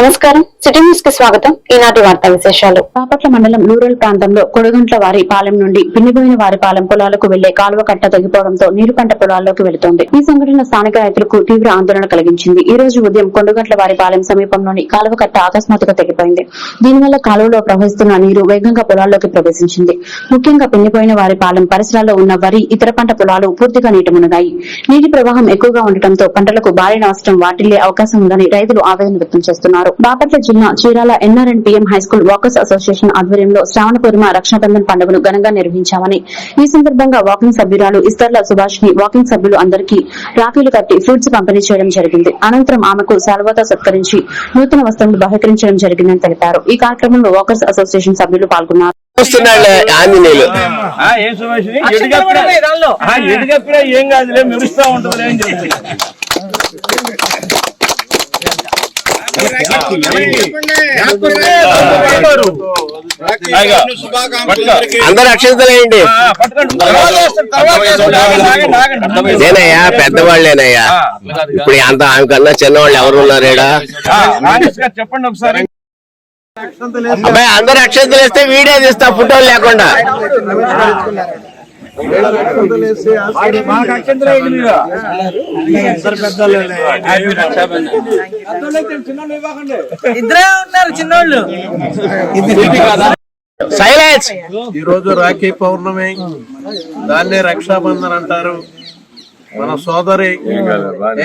నమస్కారం. సిటీ న్యూస్కి స్వాగతం. ఈనాటి వార్తా విశేషాలు. బాపట్ల మండలం రూరల్ ప్రాంతంలో కొడుగుంట్ల వారి పాలెం నుండి పిన్నిపోయిన వారి పాలెం పొలాలకు వెళ్ళే కాలువ కట్ట తగ్గిపోవడంతో నీరు పంట పొలాల్లోకి వెళుతోంది. ఈ సంఘటన స్థానిక రైతులకు తీవ్ర ఆందోళన కలిగించింది. ఈ రోజు ఉదయం కొండగంట్ల వారి పాలెం సమీపంలోని కాలువ కట్ట అకస్మాత్తుగా తెగిపోయింది దీనివల్ల కాలువలో ప్రవహిస్తున్న నీరు వేగంగా పొలాల్లోకి ప్రవేశించింది. ముఖ్యంగా పిన్నిపోయిన వారి పాలెం పరిసరాల్లో ఉన్న వరి ఇతర పంట పొలాలు పూర్తిగా నీట మునిగాయి నీటి ప్రవాహం ఎక్కువగా ఉండటంతో పంటలకు భారీ నష్టం వాటిల్లే అవకాశం ఉందని రైతులు ఆవేదన వ్యక్తం చేస్తున్నారు. బాపట్ల జిల్లా Chirala NRN PM high school walkers association ఆధ్వర్యంలో శ్రావణ పూర్ణ రక్షాబంధన్ పండుగను ఘనంగా నిర్వహించామని. ఈ సందర్భంగా వాకింగ్ సభ్యురాలు ఇస్తర్ల సుభాష్ని వాకింగ్ సభ్యులు అందరికీ రాఖీలు కట్టి ఫ్రూట్స్ పంపిణీ చేయడం జరిగింది. అనంతరం ఆమెకు శాల్వాతో సత్కరించి నూతన వస్త్రములు బహిష్కరించడం జరిగిందని తెలిపారు. ఈ కార్యక్రమంలో వాకర్స్ అసోసియేషన్ సభ్యులు పాల్గొన్నారు. ఆంజనేయులు. ఏం కాదులే మెరుస్తా ఉంటుంది ఆగండి, ఆగండి. నేనయ్యా పెద్దవాళ్ళేనయ్యా. ఇప్పుడు అంత ఆమె కన్నా చిన్నవాళ్ళు ఎవరు ఉన్నారు ఈడ చెప్పండి ఒకసారి అబ్బాయి అందరు అక్షంతలు వేస్తే వీడియో తీస్తా ఫోటోలు లేకుండా. ఇద్దరే ఉన్నారు చిన్నోళ్ళు. సైలెన్స్. ఈ రోజు రాఖీ పౌర్ణమి. దాన్నే రక్షాబంధన్ అంటారు. మన సోదరి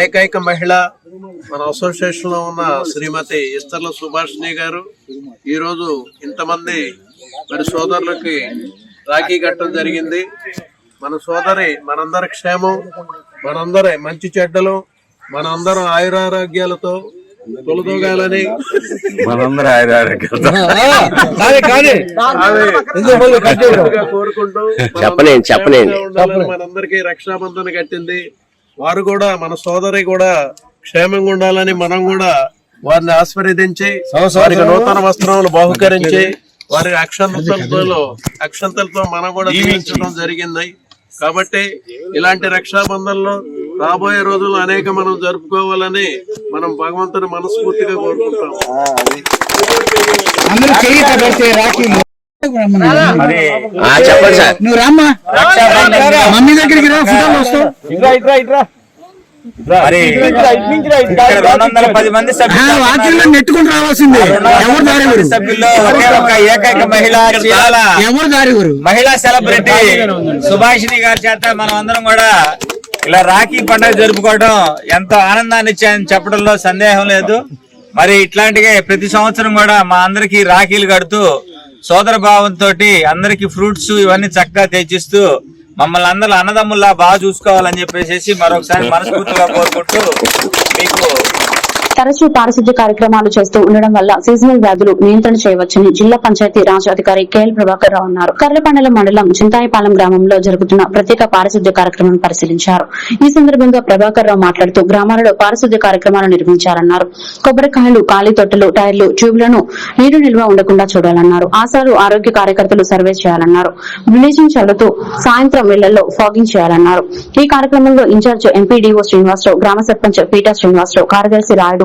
ఏకైక మహిళ మన అసోసియేషన్లో ఉన్న శ్రీమతి ఇస్తర్ల సుభాషిణి గారు. ఈ రోజు ఇంతమంది మరి సోదరులకి రాఖీ కట్టడం జరిగింది. మన సోదరి మనందరి క్షేమం మనందరి మంచి చెడ్డలు మనందరం ఆయురారోగ్యాలతో తొలదోగాలని. మనస్ఫూర్తిగా కోరుకుంటూ. చెప్పలేండి, చెప్పలేండి. ఉండాలని మనందరికీ రక్షాబంధన కట్టింది. వారు కూడా మన సోదరి కూడా క్షేమంగా ఉండాలని మనం కూడా వారిని ఆస్వాదించి వారికి నూతన వస్త్రములు బహుకరించి వారి అక్షంతలతో అక్షంతలతో మనం కూడా దీవించడం జరిగింది. కాబట్టి ఇలాంటి రక్షాబంధంలో రాబోయే రోజుల్లో అనేక మనం జరుపుకోవాలని మనం భగవంతుని మనస్ఫూర్తిగా కోరుకుంటాం. ఆ, చెప్పండి సార్ నువ్వు రామ్మా. మమ్మీ దగ్గరికి రా ఫోటోలు వస్తావు ఇట్రా ఇట్రా ఇట్రా. మరి ఇక్కడ రెండు వందల పది మంది సభ్యులు నెట్టుకుని రావాల్సిందే. ఎవరు దారి మంది సభ్యుల్లో ఒకే ఒక ఏకైక మహిళ చాలా ఎవరు దారి మహిళా సెలబ్రిటీ సుభాషిణి గారి చేత మనం అందరం కూడా ఇలా రాఖీ పండుగ జరుపుకోవడం ఎంతో ఆనందాన్ని ఇచ్చాయని చెప్పడంలో సందేహం లేదు. మరి ఇట్లాంటిగా ప్రతి సంవత్సరం కూడా మా అందరికి రాఖీలు కడుతూ సోదర భావంతో అందరికి ఫ్రూట్స్ ఇవన్నీ చక్కగా తెచ్చిస్తూ మమ్మల్ని అందరూ అన్నదమ్ముల్లా బాగా చూసుకోవాలని చెప్పేసి మరొకసారి మనస్ఫూర్తిగా కోరుకుంటూ మీకు తరచూ పారిశుద్ధ్య కార్యక్రమాలు చేస్తూ ఉండడం వల్ల సీజనల్ వ్యాధులు నియంత్రణ చేయవచ్చని జిల్లా పంచాయతీ రాజ్ అధికారి కేఎల్ ప్రభాకర్ రావు అన్నారు. కర్లపండల మండలం చింతాయిపాలెం గ్రామంలో జరుగుతున్న ప్రత్యేక పారిశుద్ధ్య కార్యక్రమం పరిశీలించారు. ఈ సందర్భంగా ప్రభాకర్ రావు మాట్లాడుతూ గ్రామాలలో పారిశుద్ధ్య కార్యక్రమాలు నిర్వహించాలన్నారు కొబ్బరికాయలు ఖాళీ తొట్టెలు టైర్లు ట్యూబ్లను నీరు నిల్వ ఉండకుండా చూడాలన్నారు. ఆశాలు ఆరోగ్య కార్యకర్తలు సర్వే చేయాలన్నారు. బ్లీచింగ్ చల్లుతూ సాయంత్రం వేళ్ళలో ఫాగింగ్ చేయాలన్నారు. ఈ కార్యక్రమంలో ఇన్ఛార్జ్ ఎంపీడీఓ శ్రీనివాసరావు గ్రామ సర్పంచ్ పీటా శ్రీనివాసరావు కార్యదర్శి రాయుడు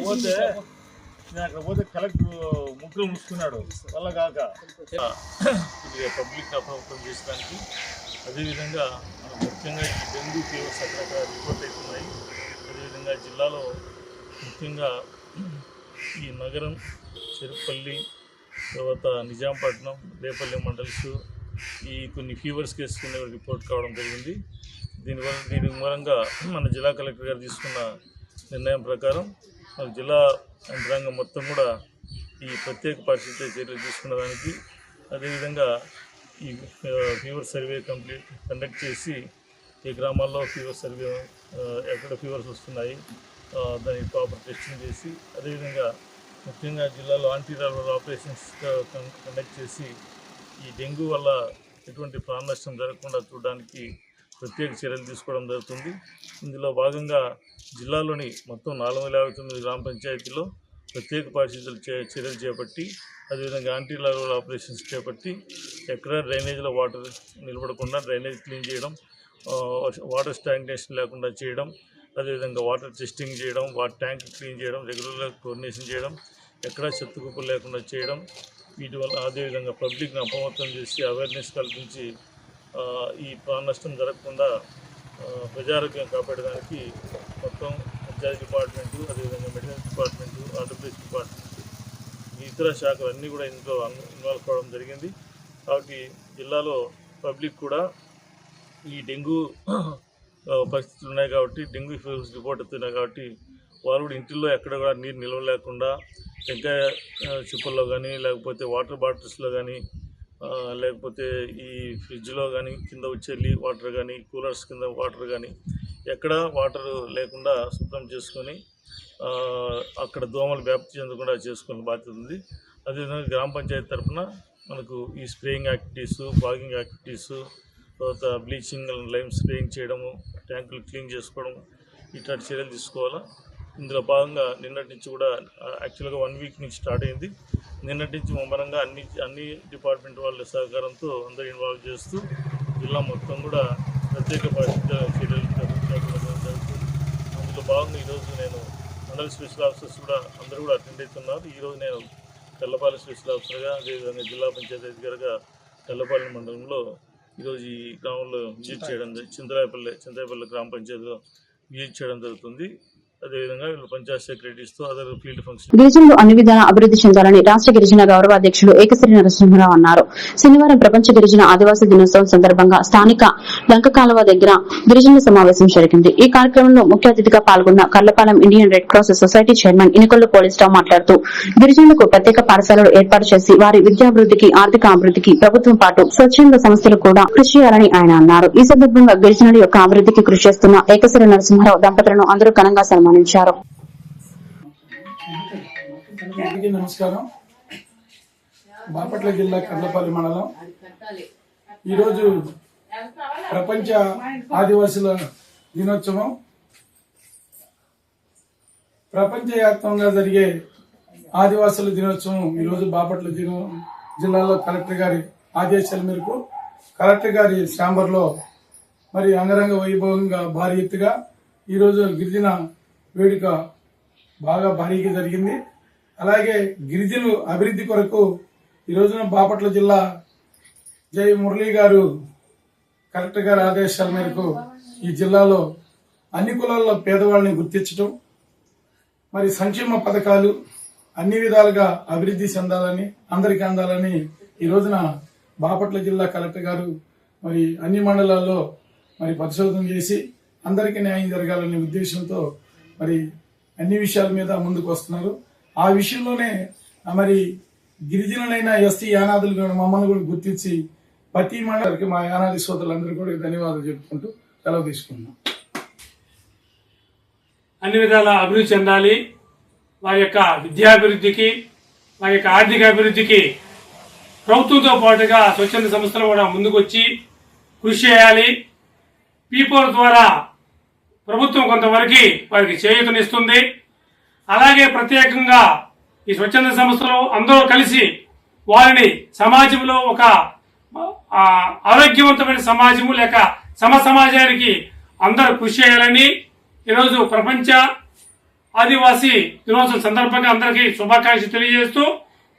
పోతే నేను అక్కడ పోతే కలెక్టర్ ముక్కులు ముసుకున్నాడు వల్ల కాక ఇది పబ్లిక్ అప్రమత్తం చేయడానికి అదేవిధంగా మనం ముఖ్యంగా ఈ డెంగ్యూ ఫీవర్స్ అక్కడ రిపోర్ట్ అవుతున్నాయి అదేవిధంగా జిల్లాలో ముఖ్యంగా ఈ నగరం చెరుపల్లి తర్వాత నిజాంపట్నం రేపల్లి మండల్స్ ఈ కొన్ని ఫీవర్స్ కేసు కింద రిపోర్ట్ కావడం జరిగింది. దీనివల్ల దీని మూలంగా మన జిల్లా కలెక్టర్ గారు తీసుకున్న నిర్ణయం ప్రకారం మన జిల్లా యంత్రాంగం మొత్తం కూడా ఈ ప్రత్యేక పరిస్థితి చర్యలు తీసుకున్న దానికి అదేవిధంగా ఈ ఫీవర్ సర్వే కంప్లీట్ కండక్ట్ చేసి ఈ గ్రామాల్లో ఫీవర్ సర్వే ఎక్కడ ఫీవర్స్ వస్తున్నాయి ఆ, దానికి ప్రాపర్ టెస్టింగ్ చేసి అదేవిధంగా ముఖ్యంగా జిల్లాలో యాంటీవైరల్ ఆపరేషన్స్ కం- కండక్ట్ చేసి ఈ డెంగ్యూ వల్ల ఎటువంటి ప్రాణ నష్టం జరగకుండా చూడడానికి ప్రత్యేక చర్యలు తీసుకోవడం జరుగుతుంది. ఇందులో భాగంగా జిల్లాలోని మొత్తం నాలుగు వందల యాభై తొమ్మిది గ్రామ పంచాయతీలో ప్రత్యేక పరిస్థితులు చే చర్యలు చేపట్టి అదేవిధంగా యాంటీ లార్వల్ ఆపరేషన్స్ చేపట్టి ఎక్కడ డ్రైనేజ్లో వాటర్ నిలబడకుండా డ్రైనేజ్ క్లీన్ చేయడం వాటర్ స్టాగ్నేషన్ లేకుండా చేయడం అదేవిధంగా వాటర్ టెస్టింగ్ చేయడం వాటర్ ట్యాంక్ క్లీన్ చేయడం రెగ్యులర్గా కోఆర్డినేషన్ చేయడం ఎక్కడా చెత్త కుప్పలు లేకుండా చేయడం వీటి వల్ల అదేవిధంగా పబ్లిక్ని అప్రమత్తం చేసి అవేర్నెస్ కల్పించి ఈ ప్రాణ నష్టం జరగకుండా ప్రజారోగ్యం కాపాడడానికి మొత్తం పంచాయతీ డిపార్ట్మెంటు అదేవిధంగా మెడికల్ డిపార్ట్మెంటు ఆంధ్రప్రదేశ్ డిపార్ట్మెంట్ ఈ ఇతర శాఖలు అన్నీ కూడా ఇందులో ఇన్వాల్వ్ కావడం జరిగింది. కాబట్టి జిల్లాలో పబ్లిక్ కూడా ఈ డెంగ్యూ పరిస్థితులు ఉన్నాయి కాబట్టి డెంగ్యూ ఫీవర్స్ రిపోర్ట్ అవుతున్నాయి కాబట్టి వాళ్ళు కూడా ఇంటిల్లో ఎక్కడ కూడా నీరు నిల్వ లేకుండా టెంకాయ చిప్పుల్లో చిప్పల్లో కానీ లేకపోతే వాటర్ బాటిల్స్లో కానీ లేకపోతే ఈ ఫ్రిడ్జ్లో కానీ కింద వచ్చేళ్ళి వాటర్ కానీ కూలర్స్ కింద వాటర్ కానీ ఎక్కడ వాటర్ లేకుండా శుభ్రం చేసుకొని అక్కడ దోమలు వ్యాప్తి చెందకుండా చేసుకునే బాధ్యత ఉంది. అదేవిధంగా గ్రామ పంచాయతీ తరఫున మనకు ఈ స్ప్రేయింగ్ యాక్టివిటీస్ బాగింగ్ యాక్టివిటీస్ తర్వాత బ్లీచింగ్ లైమ్ స్ప్రేయింగ్ చేయడము ట్యాంకులు క్లీన్ చేసుకోవడం ఇట్లాంటి చర్యలు తీసుకోవాలా? ఇందులో భాగంగా నిన్నటి నుంచి కూడా యాక్చువల్గా వన్ వీక్ నుంచి స్టార్ట్ అయింది. నిన్నటి నుంచి ముమ్మరంగా అన్ని అన్ని డిపార్ట్మెంట్ వాళ్ళ సహకారంతో అందరూ ఇన్వాల్వ్ చేస్తూ జిల్లా మొత్తం కూడా ప్రత్యేక చర్యలు జరుగుతుంది. అందులో భాగంగా ఈరోజు నేను మండల స్పెషల్ ఆఫీసర్స్ కూడా అందరూ కూడా అటెండ్ అవుతున్నారు. ఈరోజు నేను తెల్లపాలెం స్పెషల్ ఆఫీసర్గా అదేవిధంగా జిల్లా పంచాయతీ అధికారిగా తెల్లపాలెం మండలంలో ఈరోజు ఈ గ్రామంలో విజిట్ చేయడం చింతరాయపల్లె చింతరాయపల్లె గ్రామ పంచాయతీలో విజిట్ చేయడం జరుగుతుంది. అదేవిధంగా పంచాయత్ సెక్రటరీస్తో అదర్ ఫీల్డ్ ఫంక్షన్ గిరిజనులు అన్ని విధాలా అభివృద్ధి చెందాలని రాష్ట్ర గిరిజన గౌరవ అధ్యక్షులు ఏకశ్రీ నరసింహరావు అన్నారు. శనివారం ప్రపంచ గిరిజన ఆదివాసీ దినోత్సవం సందర్భంగా స్థానిక లంక కాలువ దగ్గర గిరిజనుల సమావేశం జరిగింది. ఈ కార్యక్రమంలో ముఖ్య అతిథిగా పాల్గొన్న Karlapalem Indian red cross society chairman Inukollu Polisarao మాట్లాడుతూ గిరిజనులకు ప్రత్యేక పాఠశాలలు ఏర్పాటు చేసి వారి విద్యాభివృద్ధికి ఆర్థిక అభివృద్ధికి ప్రభుత్వం పాటు స్వచ్ఛంద సంస్థలు కూడా కృషి చేయాలని ఆయన అన్నారు. ఈ సందర్భంగా గిరిజనుల యొక్క అభివృద్ధికి కృషి చేస్తున్న ఏకశ్రీ నరసింహరావు దంపతులను అందరూ ఘనంగా సన్మానించారు. అందరికీ నమస్కారం. బాపట్ల జిల్లా కర్లపల్లి మండలం. ఈరోజు ప్రపంచ ఆదివాసుల దినోత్సవం. ప్రపంచవ్యాప్తంగా జరిగే ఆదివాసుల దినోత్సవం ఈరోజు బాపట్ల జిల్లాలో కలెక్టర్ గారి ఆదేశాల మేరకు కలెక్టర్ గారి ఛాంబర్లో మరి అంగరంగ వైభవంగా భారీ ఎత్తుగా ఈరోజు గిరిజన వేడుక బాగా భారీగా జరిగింది. అలాగే గిరిజనులు అభివృద్ధి కొరకు ఈ రోజున బాపట్ల జిల్లా జై మురళీ గారు కలెక్టర్ గారి ఆదేశాల మేరకు ఈ జిల్లాలో అన్ని కులాల్లో పేదవాళ్ళని గుర్తించడం మరి సంక్షేమ పథకాలు అన్ని విధాలుగా అభివృద్ధి చెందాలని అందరికీ అందాలని ఈ రోజున బాపట్ల జిల్లా కలెక్టర్ గారు మరి అన్ని మండలాల్లో మరి పరిశోధన చేసి అందరికీ న్యాయం జరగాలనే ఉద్దేశంతో మరి అన్ని విషయాల మీద ముందుకు వస్తున్నారు. ఆ విషయంలోనే మరి గిరిజనులైన ఎస్టీ యానాదులు కూడా మమ్మల్ని కూడా గుర్తించి ప్రతి మండలికి మా యానాది సోదరులందరూ కూడా ధన్యవాదాలు చెప్పుకుంటూ సెలవు తీసుకున్నాం అన్ని విధాల అభివృద్ధి చెందాలి. వారి యొక్క విద్యాభివృద్ధికి వారి యొక్క ఆర్థిక అభివృద్ధికి ప్రభుత్వంతో పాటుగా స్వచ్ఛంద సంస్థలు కూడా ముందుకొచ్చి కృషి చేయాలి. పీపోల్ ద్వారా ప్రభుత్వం కొంతవరకు వారికి చేయూతనిస్తుంది. అలాగే ప్రత్యేకంగా ఈ స్వచ్ఛంద సంస్థలు అందరూ కలిసి వారిని సమాజంలో ఒక ఆరోగ్యవంతమైన సమాజము లేక సమ సమాజానికి అందరూ కృషి చేయాలని ఈరోజు ప్రపంచ ఆదివాసీ దినోత్సవం సందర్భంగా అందరికీ శుభాకాంక్షలు తెలియజేస్తూ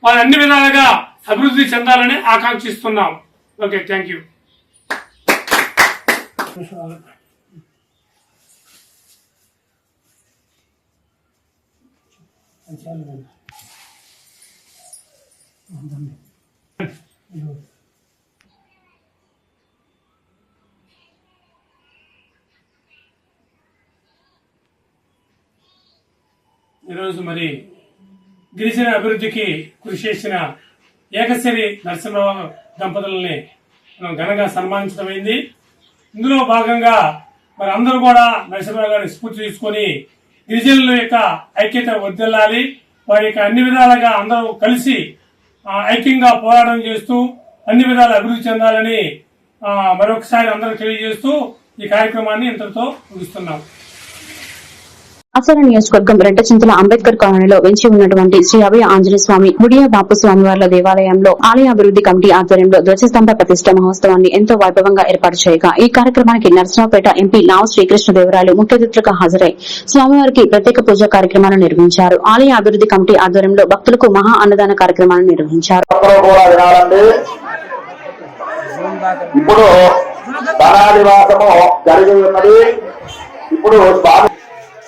వారు అన్ని విధాలుగా అభివృద్ధి చెందాలని ఆకాంక్షిస్తున్నాం. Okay thank you. ఈరోజు మరి గిరిజన అభివృద్ధికి కృషి చేసిన ఏకశ్వరి నరసింహరావు దంపతులని మనం ఘనంగా సన్మానించడమైంది. ఇందులో భాగంగా మరి అందరూ కూడా నరసింహరావు గారిని స్ఫూర్తి తీసుకొని గిరిజనుల యొక్క ఐక్యత వర్దిల్లాలి వారి యొక్క అన్ని విధాలుగా అందరూ కలిసి ఐక్యంగా పోరాటం చేస్తూ అన్ని విధాలు అభివృద్ధి చెందాలని మరొకసారి అందరూ తెలియజేస్తూ ఈ కార్యక్రమాన్ని ఇంతటితో ముగిస్తున్నాం. అసల నియోజకవర్గం రెంటచింతల అంబేద్కర్ కాలనీలో వెంచి ఉన్నటువంటి శ్రీ అభయ ఆంజనేయ స్వామి ముడియా బాపు స్వామివార్ల దేవాలయంలో ఆలయ అభివృద్ధి కమిటీ ఆధ్వర్యంలో ధ్వజస్తంభ ప్రతిష్ట మహోత్సవాన్ని ఎంతో వైభవంగా ఏర్పాటు చేయగా ఈ కార్యక్రమానికి నరసరావుపేట ఎంపీ నావ శ్రీకృష్ణదేవరాయలు ముఖ్య అతిథులుగా హాజరై స్వామివారికి ప్రత్యేక పూజా కార్యక్రమాలు నిర్వహించారు. ఆలయ అభివృద్ధి కమిటీ ఆధ్వర్యంలో భక్తులకు మహా అన్నదాన కార్యక్రమాలను నిర్వహించారు. ఇప్పుడు ఉన్నది. ఇప్పుడు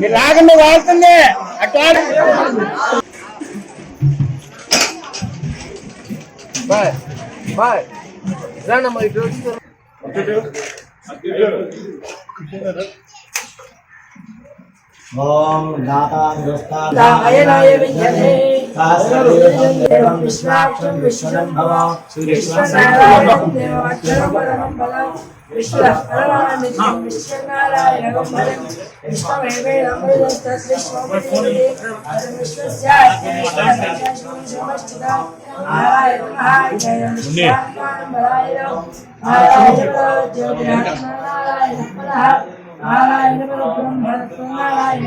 మీరు రాకుండా వాడుతుంది. అట్లా ఓం నారాయణాయ విద్యతే. విశ్వాక్షం విశ్వదంభవ. విశ్వనారాయణం विश्वनारायणगम्भरं विश्वमेवेदम्बुदस्तस्विश्वमेवेश्वस्याश्चिदा नारायण महाय जय विश्वाम्बराय नारायण ज्योतिरात्मनारायण नारायण ब्रह्म नारायण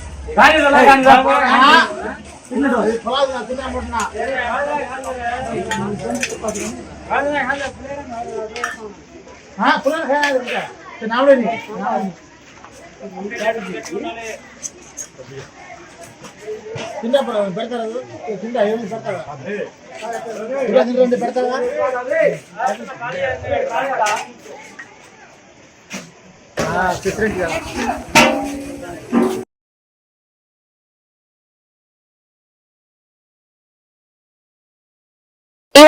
జ్యోతిరాత్మనారాయణ పునః నారాయణ బ్రహ్మ నారాయణ పునః నారాయణ ఈ